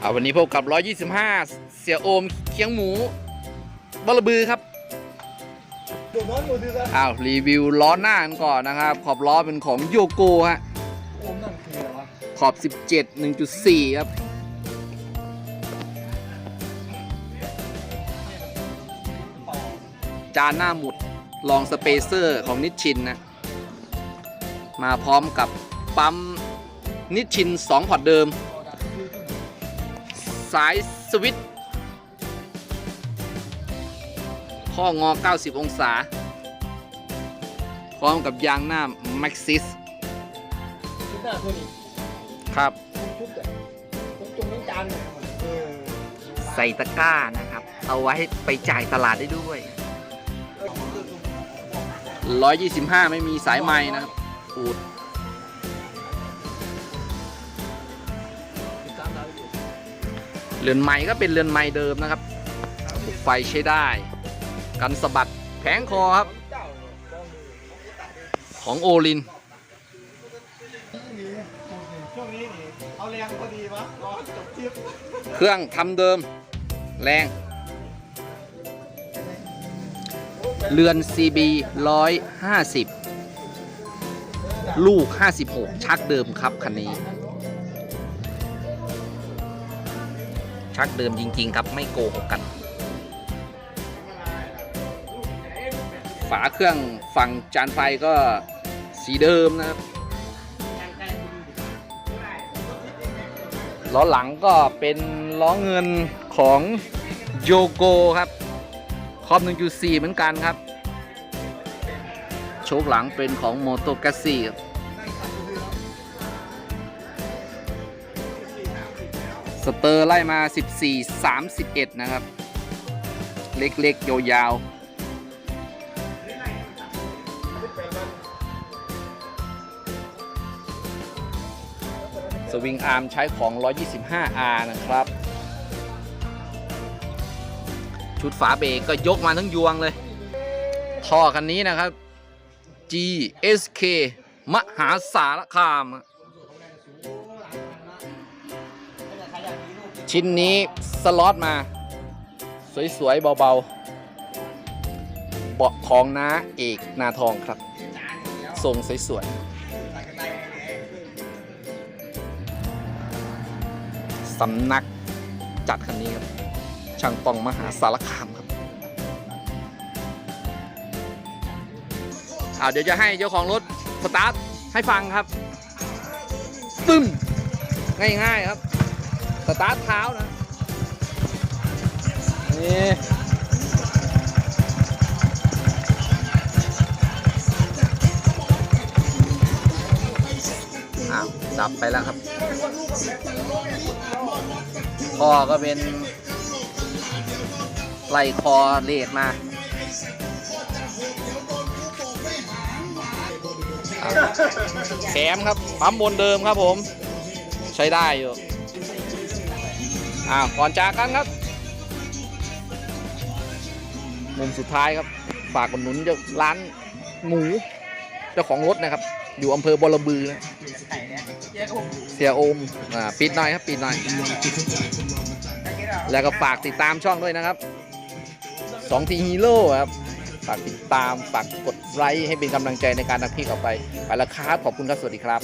เอาวันนี้พบกับ 125 เสียโอมเคียงหมูบลบือครับเดี๋ยวน้องหนูดีนะอ้าวรีวิวล้อหน้ากันก่อนนะครับ ขอบล้อเป็นของโยโกฮะโอมนั่นคืออะไรวะขอบ 17 1.4 ครับ จานหน้าหมุดลองสเปเซอร์ของนิชชินนะ มาพร้อมกับปั๊มนิชชิน 2 พอร์ตเดิม สายสวิตช์ข้องอ 90 องศา พร้อมกับยางหน้า Maxxis ชุดหน้าตัวนี้ครับ ใส่ตะกร้านะครับ เอาไว้ไปจ่ายตลาดได้ด้วย 125 ไม่มีสายไม้นะครับอูด เรือนไม้ก็เป็นเรือนไม้เดิมนะครับปลุกไฟใช้ได้ กันสะบัดแผงคอครับ ของโอลินช่วงนี้นี่เอาแรงพอดีวะร้อนจบทริปเครื่องทำเดิม แรง เรือน CB 150 ลูก 56 ชักเดิมครับ คันนี้ ชักเดิมจริง ๆ ครับ ไม่โกหกกัน ฝาเครื่องฝั่งจานไฟก็สีเดิมนะครับล้อหลังก็เป็นล้อเงินของโยโกครับคอบ1.4 เหมือนกันครับ โชคหลังเป็นของโมโตกัสซี่ครับ สเตอร์ไล่มา 14 31 นะครับ เล็กๆ ยาวๆสวิงอาร์มใช้ของ 125R นะครับ ชุดฝาเบรกก็ยกมาทั้งยวงเลย ท่อคันนี้นะครับ GSK มหาสารคาม ชิ้นนี้สล็อตมา สวย ๆ เบา ๆ เบาะของน้าเอกนาทองครับทรงสวย ๆ สำนักจัดคันนี้ครับ ช่างปองมหาสารคามครับอ่าเดี๋ยวจะให้เจ้าของรถสตาร์ทให้ฟังครับ ตึ้มง่าย ๆ ครับ สตาร์ทเท้านะ นี่ อ้าว ดับไปแล้วครับคอก็เป็นไหล่คอเลดมาแคมครับปั๊มบนเดิมครับผม ใช้ได้อยู่ อ้าวก่อนจากกันครับ มุมสุดท้ายครับ ฝากกดหนุนเจ้าร้านหมู เจ้าของรถนะครับ อยู่อำเภอบอระบือนะเสียโอมอ่าปิดหน่อยครับปิดหน่อย แล้วก็ฝากติดตามช่องด้วยนะครับสองทีฮีโร่ครับฝากติดตามฝากกดไลค์ให้เป็นกำลังใจในการทำคลิปออกไป ไปแล้วครับ ขอบคุณครับ สวัสดีครับ